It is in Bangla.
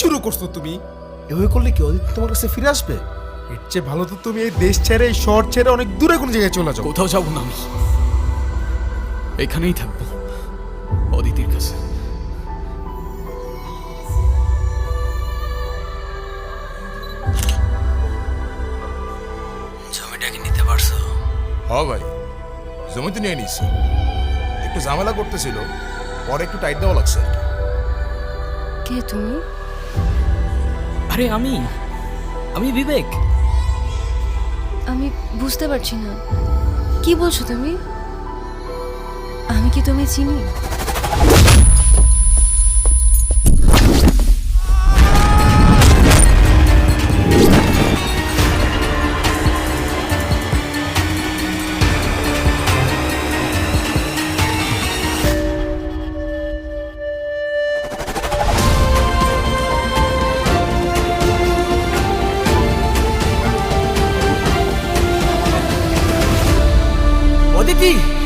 শুরু করছ তুমি? এভাবে করলে কি অদিতি তোমার কাছে ফিরে আসবে? এর চেয়ে ভালো তো তুমি এই দেশ ছেড়ে এই শহর ছেড়ে অনেক দূরে কোনো জায়গায় চলে যাও। কোথাও যাব না আমি। এখানেই থাকব অদিতির কাছে। জমিটা কি নিতে পারছ? হ ভাই জমি তো নিয়ে নিচ্ছে একটু ঝামেলা করতেছিল পরে একটু টাইট দেওয়া লাগছে। কে তুমি? আরে আমি আমি বিবেক। আমি বুঝতে পারছি না। কি বলছো তুমি? আমি কি তুমি চিনি? অদিতি